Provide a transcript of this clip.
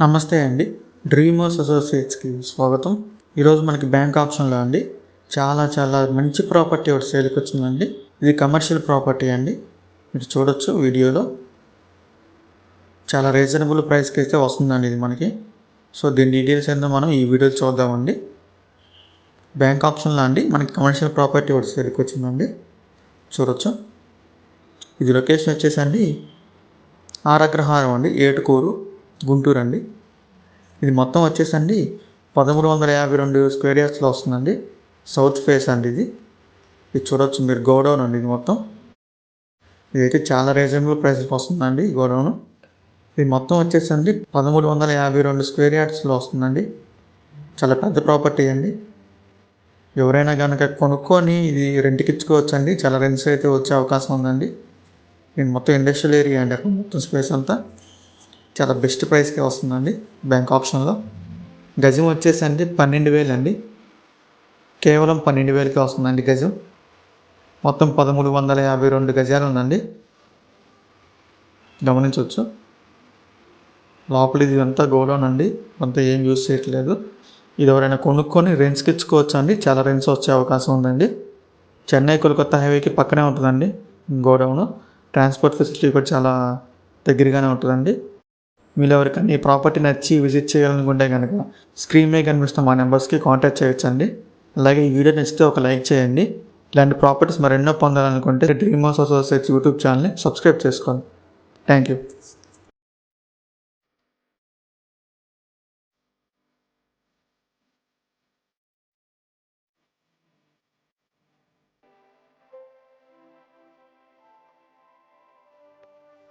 నమస్తే అండి. డ్రీమర్స్ అసోసియేట్స్కి స్వాగతం. ఈరోజు మనకి బ్యాంక్ ఆప్షన్లో అండి. చాలా చాలా మంచి ప్రాపర్టీ ఒకటి సేల్కి వచ్చిందండి. ఇది కమర్షియల్ ప్రాపర్టీ అండి. మీరు చూడొచ్చు వీడియోలో. చాలా రీజనబుల్ ప్రైస్కి అయితే వస్తుందండి ఇది మనకి. సో దీని డీటెయిల్స్ ఏందో మనం ఈ వీడియోలో చూద్దామండి. బ్యాంక్ ఆప్షన్లో అండి. మనకి కమర్షియల్ ప్రాపర్టీ ఒకటి సేల్కి వచ్చిందండి. చూడొచ్చు. ఇది లొకేషన్ వచ్చేసండి అండి. ఆరగ్రహారం అండి. ఏటుకూరు. గుంటూరు అండి. ఇది మొత్తం వచ్చేసండి పదమూడు వందల యాభై రెండు స్క్వేర్ యార్డ్స్లో వస్తుందండి. సౌత్ ఫేస్ అండి ఇది. ఇది చూడొచ్చు మీరు గోడౌన్ అండి ఇది మొత్తం. ఇదైతే చాలా రీజనబుల్ ప్రైస్కి వస్తుందండి ఈ గోడౌన్. ఇది మొత్తం వచ్చేసండి పదమూడు వందల యాభై రెండు స్క్వేర్ యార్డ్స్లో వస్తుందండి. చాలా పెద్ద ప్రాపర్టీ అండి. ఎవరైనా కనుక కొనుక్కొని ఇది రెంట్కి ఇచ్చుకోవచ్చండి. చాలా రెంట్స్ అయితే వచ్చే అవకాశం ఉందండి. ఇది మొత్తం ఇండస్ట్రియల్ ఏరియా అండి అక్కడ మొత్తం స్పేస్ అంతా. చాలా బెస్ట్ ప్రైస్కే వస్తుందండి బ్యాంక్ ఆప్షన్లో గజం వచ్చేసి అండి పన్నెండు వేలు అండి. కేవలం పన్నెండు వేలకే వస్తుందండి గజం. మొత్తం పదమూడు వందల యాభై రెండు గజాలు ఉందండి గమనించవచ్చు. లోపల ఇది అంతా గోడౌన్ అండి అంతా ఏం యూస్ చేయట్లేదు. ఇది ఎవరైనా కొనుక్కొని రెంట్స్కి ఇచ్చుకోవచ్చు అండి చాలా రెంట్స్ వచ్చే అవకాశం ఉందండి. చెన్నై కోల్కతా హైవేకి పక్కనే ఉంటుందండి గోడౌన్. ట్రాన్స్పోర్ట్ ఫెసిలిటీ కూడా చాలా దగ్గరగానే ఉంటుందండి. మీరు ఎవరికైనా ఈ ప్రాపర్టీ నచ్చి విజిట్ చేయాలనుకుంటే కనుక స్క్రీన్ మీద కనిపిస్తున్న మా నెంబర్స్కి కాంటాక్ట్ చేయొచ్చండి. అలాగే ఈ వీడియో నచ్చితే ఒక లైక్ చేయండి. ఇలాంటి ప్రాపర్టీస్ మరెన్నో పొందాలనుకుంటే డ్రీమ్ హౌస్ అసోసియేట్స్ యూట్యూబ్ ఛానల్ని సబ్స్క్రైబ్ చేసుకోండి. Thank you